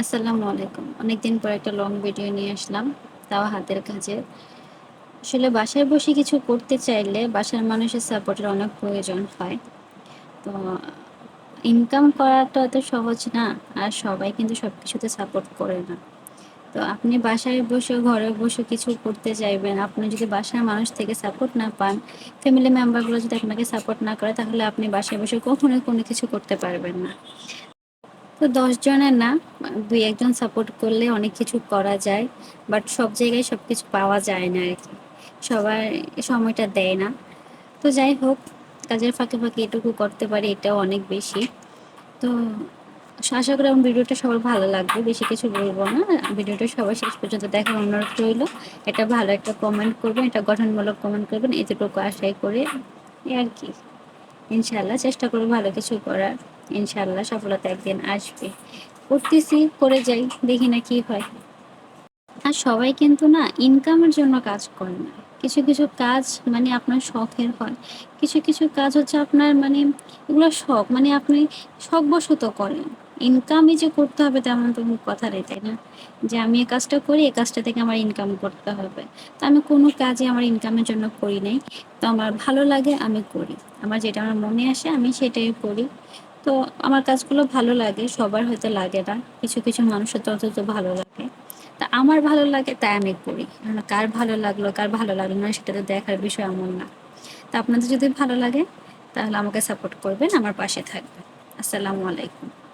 আসসালামু আলাইকুম। অনেকদিন পর একটা লং ভিডিও নিয়ে আসলাম, তাও হাতের কাজে। আসলে বাসায় বসে কিছু করতে চাইলে বাসার মানুষের সাপোর্টের অনেক প্রয়োজন হয়। তো ইনকাম করাটা এত সহজ না, আর সবাই কিন্তু সব কিছুতে সাপোর্ট করে না। তো আপনি বাসায় বসে, ঘরে বসে কিছু করতে চাইবেন, আপনি যদি বাসার মানুষ থেকে সাপোর্ট না পান ফ্যামিলি মেম্বারগুলো যদি আপনাকে সাপোর্ট না করে, তাহলে আপনি বাসায় বসে কখনোই কোনো কিছু করতে পারবেন না। তো দশ জনের না, দুই একজন সাপোর্ট করলে অনেক কিছু করা যায় বাট সব জায়গায় সব কিছু পাওয়া যায় না আর কি সবার সময়টা দেয় না। তো যাই হোক, কাজের ফাঁকে ফাঁকে এটুকু করতে পারি, এটাও অনেক বেশি। তো আশা করি আমার ভিডিওটা সবার ভালো লাগবে, বেশি কিছু বলব না। ভিডিওটা সবাই শেষ পর্যন্ত দেখার অনুরোধ রইল। এটা ভালো একটা কমেন্ট করবেন, এটা গঠনমূলক কমেন্ট করবেন, এতটুকু আশাই করে। আর কি ইনশাল্লাহ চেষ্টা করব ভালো কিছু করার। ইনশাল্লাহ সফলতা একদিন আসবে। করতেছি করে যাই, দেখি না কি হয়। আর সবাই কিন্তু না ইনকামের জন্য কাজ করে না। কিছু কিছু কাজ মানে আপনার শখের হয়। কিছু কিছু কাজ হচ্ছে আপনার মানে এগুলো শখ মানে আপনি শখবশত করেন। ইনকামই যে করতে হবে তেমন তো কথা নেই, তাই না? যে আমি এই কাজটা করি এই কাজটা থেকে আমার ইনকাম করতে হবে। তো আমি কোনো কাজে আমার ইনকামের জন্য করি নাই। তো আমার ভালো লাগে, আমি করি। আমার যেটা আমার মনে আসে, আমি সেটাই করি। তো আমার কাজগুলো ভালো লাগে, সবার হয়তো লাগে না। কিছু কিছু মানুষের তো অন্তত ভালো লাগে। তা আমার ভালো লাগে, তাই আমি করি। কার ভালো লাগল, কার ভালো লাগল না, সেটা তো দেখার বিষয় এমন না। তা আপনাদের যদি ভালো লাগে, তাহলে আমাকে সাপোর্ট করবেন, আমার পাশে থাকবেন। আসসালামু আলাইকুম।